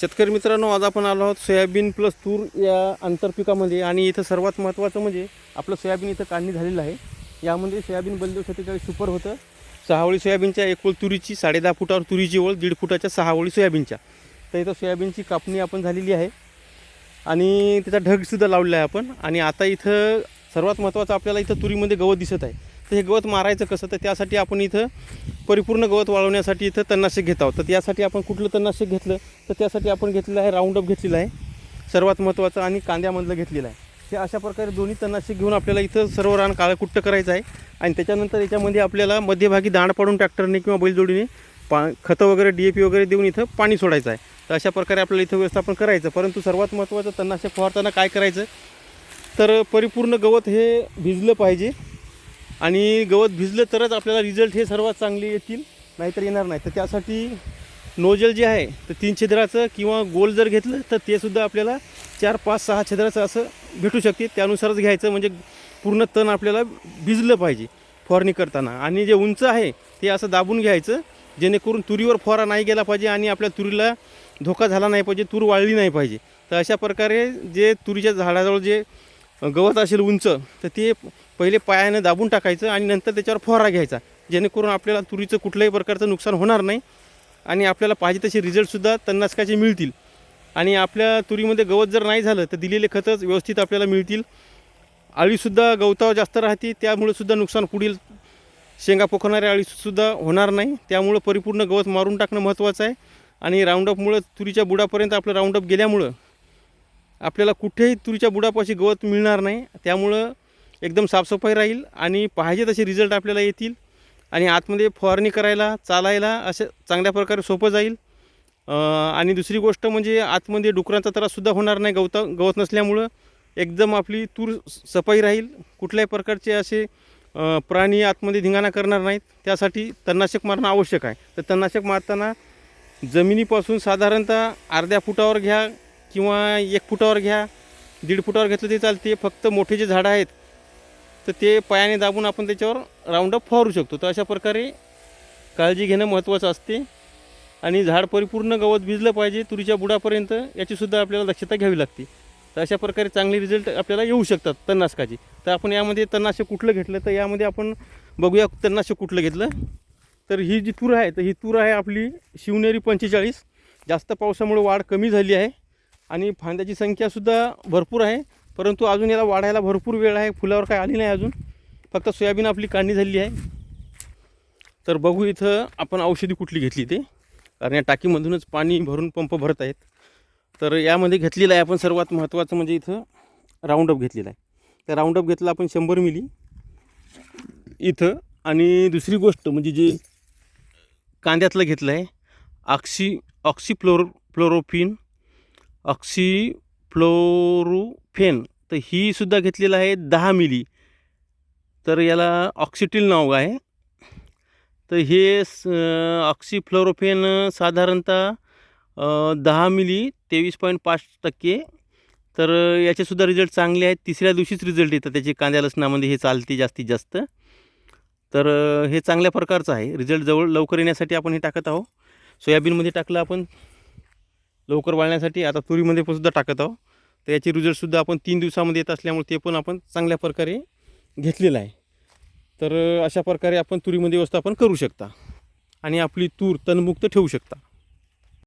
शेतकरी मित्रांनो आज आपण आलो आहोत सोयाबीन प्लस तूर या आंतरपिकामध्ये आणि इथं सर्वात महत्त्वाचं म्हणजे आपलं सोयाबीन इथं काढणी झालेलं आहे. यामध्ये सोयाबीन बलदेव सत्तेचाळीस सुपर होतं. सहावळी सोयाबीनच्या एक ओळ तुरीची साडे दहा फुटावर तुरीची ओळ दीड फुटाच्या सहा ओळी सोयाबीनच्या. तर इथं सोयाबीनची कापणी आपण झालेली आहे. आणि त्याचा ढगसुद्धा लावलेला आहे आपण. आणि आता इथं सर्वात महत्त्वाचं आपल्याला इथं तुरीमध्ये गवत दिसत आहे. तर हे गवत मारायचं कसं? तर त्यासाठी आपण इथं परिपूर्ण गवत वाळवण्यासाठी इथं तणनाशक घेत आहोत. तर त्यासाठी आपण कुठलं तणनाशक घेतलं? तर त्यासाठी आपण घेतलेलं आहे राऊंडअप घेतलेलं आहे. सर्वात महत्त्वाचं आणि कांद्यामधलं घेतलेलं आहे. हे अशा प्रकारे दोन्ही तणनाशक घेऊन आपल्याला इथं सर्व रान काळं कुट्ट करायचं आहे. आणि त्याच्यानंतर याच्यामध्ये आपल्याला मध्यभागी दाण पाडून ट्रॅक्टरने किंवा बैलजोडीने पा खतं वगैरे डी ए पी वगैरे देऊन इथं पाणी सोडायचं आहे. तर अशा प्रकारे आपल्याला इथं व्यवस्थापन करायचं परंतु सर्वात महत्त्वाचं तणनाशक फवारताना काय करायचं? तर परिपूर्ण गवत हे भिजलं पाहिजे. आणि गवत भिजलं तरच आपल्याला रिझल्ट हे सर्वात चांगले येतील. नाहीतर येणार नाही. तर त्यासाठी नोजल जे आहे तर तीन छिद्राचं किंवा गोल जर घेतलं तर ते सुद्धा आपल्याला चार पाच सहा छिद्राचं असं भेटू शकते. त्यानुसारच घ्यायचं म्हणजे पूर्ण तण आपल्याला भिजलं पाहिजे फवारणी करताना. आणि जे उंच आहे ते असं दाबून घ्यायचं जेणेकरून तुरीवर फवारा नाही गेला पाहिजे आणि आपल्या तुरीला धोका झाला नाही पाहिजे तूर वाळली नाही पाहिजे. तर अशा प्रकारे जे तुरीच्या झाडाजवळ जे गवत असेल उंच तर ते पहिले पायानं दाबून टाकायचं आणि नंतर त्याच्यावर फवारा घ्यायचा. जेणेकरून आपल्याला तुरीचं कुठल्याही प्रकारचं नुकसान होणार नाही आणि आपल्याला पाहिजे तसे रिझल्टसुद्धा तन्नासकाचे मिळतील. आणि आपल्या तुरीमध्ये गवत जर नाही झालं तर दिलेले खतच व्यवस्थित आपल्याला मिळतील. अळीसुद्धा गवतावर जास्त राहते त्यामुळे सुद्धा नुकसान पुढील शेंगा पोखणाऱ्या अळीसुद्धा होणार नाही. त्यामुळं परिपूर्ण गवत मारून टाकणं महत्त्वाचं आहे. आणि राऊंडअपमुळं तुरीच्या बुडापर्यंत आपलं राऊंडअप गेल्यामुळं आपल्याला कुठेही तुरीच्या बुडापाशी गवत मिळणार नाही. त्यामुळं एकदम साफसफाई राहील आणि पाहिजे तसे रिझल्ट आपल्याला येतील. आणि आतमध्ये फवारणी करायला चालायला असे चांगल्या प्रकारे सोपं जाईल. आणि दुसरी गोष्ट म्हणजे आतमध्ये डुकरांचा त्राससुद्धा होणार नाही गवता गवत नसल्यामुळं एकदम आपली तूर सफाई राहील. कुठल्याही प्रकारचे असे प्राणी आतमध्ये धिंगाणा करणार नाहीत. त्यासाठी तणनाशक मारणं आवश्यक आहे. तर तणनाशक मारताना जमिनीपासून साधारणतः अर्ध्या फुटावर घ्या किंवा एक फुटावर घ्या. दीड फुटावर घेतलं ते चालते. फक्त मोठे जे झाडं आहेत तर ते पायाने दाबून आपण त्याच्यावर राऊंडअप फवारू शकतो. तर अशा प्रकारे काळजी घेणं महत्त्वाचं असते. आणि झाड परिपूर्ण गवत भिजलं पाहिजे तुरीच्या बुडापर्यंत याचीसुद्धा आपल्याला दक्षता घ्यावी लागते. तर अशा प्रकारे चांगले रिझल्ट आपल्याला येऊ शकतात तणनाशकाचे. तर आपण यामध्ये तणनाशक कुठलं घेतलं? तर यामध्ये आपण बघूया तणनाशक कुठलं घेतलं. तर ही जी तूर आहे तर ही तूर आहे आपली शिवनेरी पंचेचाळीस. जास्त पावसामुळे वाढ कमी झाली आहे. आणि फांद्याची संख्यासुद्धा भरपूर आहे. परंतु अजून याला वाढायला भरपूर वेळ आहे. फुलावर काय आली नाही अजून. फक्त सोयाबीन आपली काढणी झालेली आहे. तर बघू इथं आपण औषधी कुठली घेतली ते. कारण या टाकीमधूनच पाणी भरून पंप भरत आहेत. तर यामध्ये घेतलेलं आहे आपण सर्वात महत्त्वाचं म्हणजे इथं राऊंडअप घेतलेला आहे. तर राऊंडअप घेतला आपण शंभर मिली. इथं आणि दुसरी गोष्ट म्हणजे जे कांद्यातलं घेतलं आहे ऑक्सी ऑक्सिफ्लोर फ्लोरोफिन ऑक्सी फ्लोरुफेन तर ही सुद्धा घेतलेलं आहे दहा मिली. तर याला ऑक्सिटिल नाव आहे. तर हे ऑक्सिफ्लोरोफेन साधारणतः दहा मिली तेवीस पॉईंट पाच टक्के. तर याचेसुद्धा रिझल्ट चांगले आहेत. तिसऱ्या दिवशीच रिझल्ट येतात त्याचे कांद्या लसणामध्ये. हे चालते जास्तीत जास्त. तर हे चांगल्या प्रकारचं आहे. रिझल्ट जवळ लवकर येण्यासाठी आपण हे टाकत आहोत. सोयाबीनमध्ये टाकलं आपण लवकर वाळण्यासाठी आता तुरीमध्ये पण सुद्धा टाकत आहोत. तर याचे रिझल्टसुद्धा आपण तीन दिवसामध्ये येत असल्यामुळे ते पण आपण चांगल्या प्रकारे घेतलेलं आहे. तर अशा प्रकारे आपण तुरीमध्ये व्यवस्थापन करू शकता. आणि आपली तूर तणमुक्त ठेवू शकता.